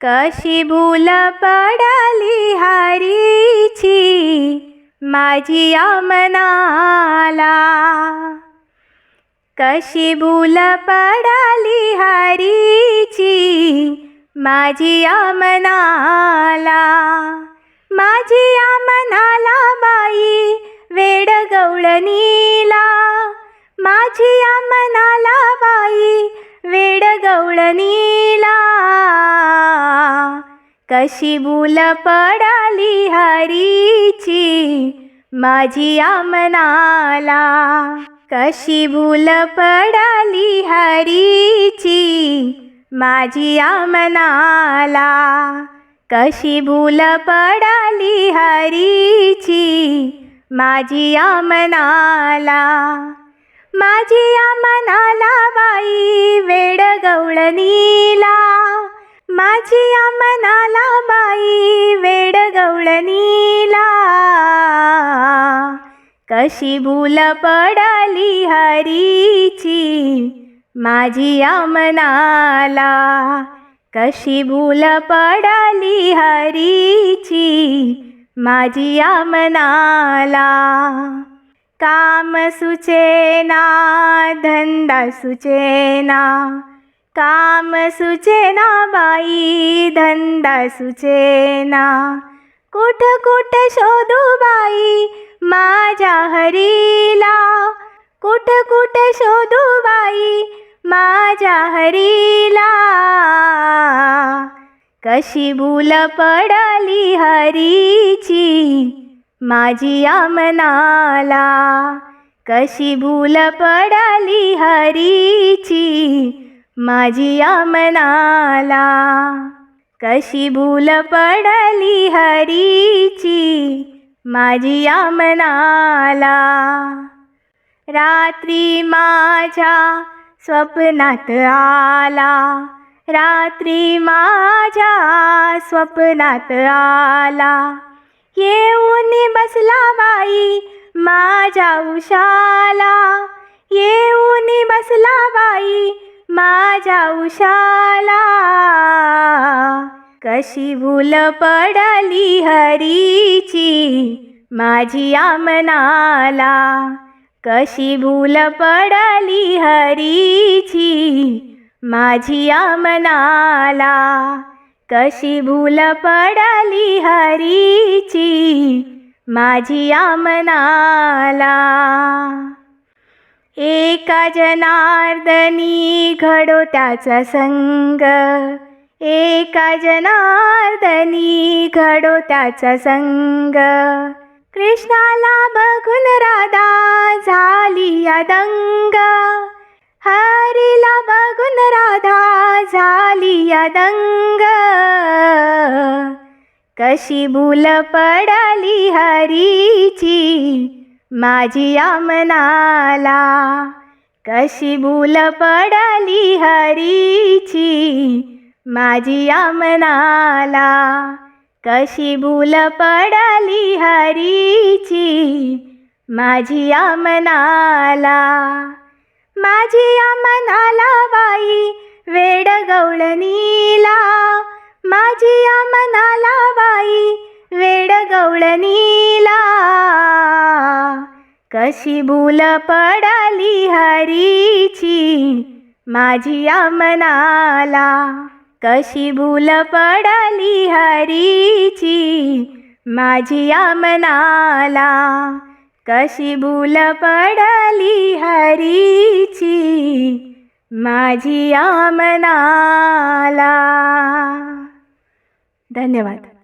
कशी भूल पडाली हरीची माझी आमनाला? मनाला कशी भूल पडाली हरीची माझी आमनाला? मनाला माझी या मनाला बाई वेड गवळणीला. माझी या मनाला बाई वेड गवळणीला. कशी भूल पडाली हरीची माझी आमनाला? कशी भूल पडाली हरीची माझी आमनाला? कशी भूल पडाली हरीची माझी आमनाला? माझी आमनाला बाई वेड गवळणीला माझी या मनाला बाई वेड गवळणीला कशी भूल पडली हरीची माझी या मनाला कशी भूल पडली हरीची माझी या मनाला काम सुचेना धंदा सुचेना काम सुचेना बाई धंदा सुचेना कुठ कुठ शोधू बाई माझ्या हरीला? कुठ कुठ शोधू बाई माझ्या हरीला? कशी भूल पडली हरीची माझी आमनाला? कशी भूल पडली हरीची माझी या मनाला कशी भूल पडली हरीची? माझी या मनाला रात्री माझ्या स्वप्नात आला. रात्री माझ्या स्वप्नात आला. येऊन बसला बाई माझ्या उशाला. येऊन बसला बाई माझ्या उशाला कशी भूल पडली हरीची माझी आमनाला? कशी भूल पडली हरीची माझी आमनाला? कशी भूल पडली हरीची माझी आमनाला? एका जनार्दनी घडो त्याचा संग. एका जनार्दनी घडो त्याचा संग. कृष्णाला बघून राधा झाली या दंग हरीला बघून राधा झाली या दंग कशी भूल पडली हरीची. माझी या मनाला कशी भूल पडली हरीची? माझी या मनाला कशी भूल पडली हरीची? माझी या मनाला माझी या मनाला बाई वेड गवळणीला माझी या मनाला बाई वेड गवळणीला कशी भूल पडाली हरीची माझी मनाला? कशी भूल पडाली हरीची माझी मनाला? कशी भूल पडाली हरीची माझी मनाला? धन्यवाद.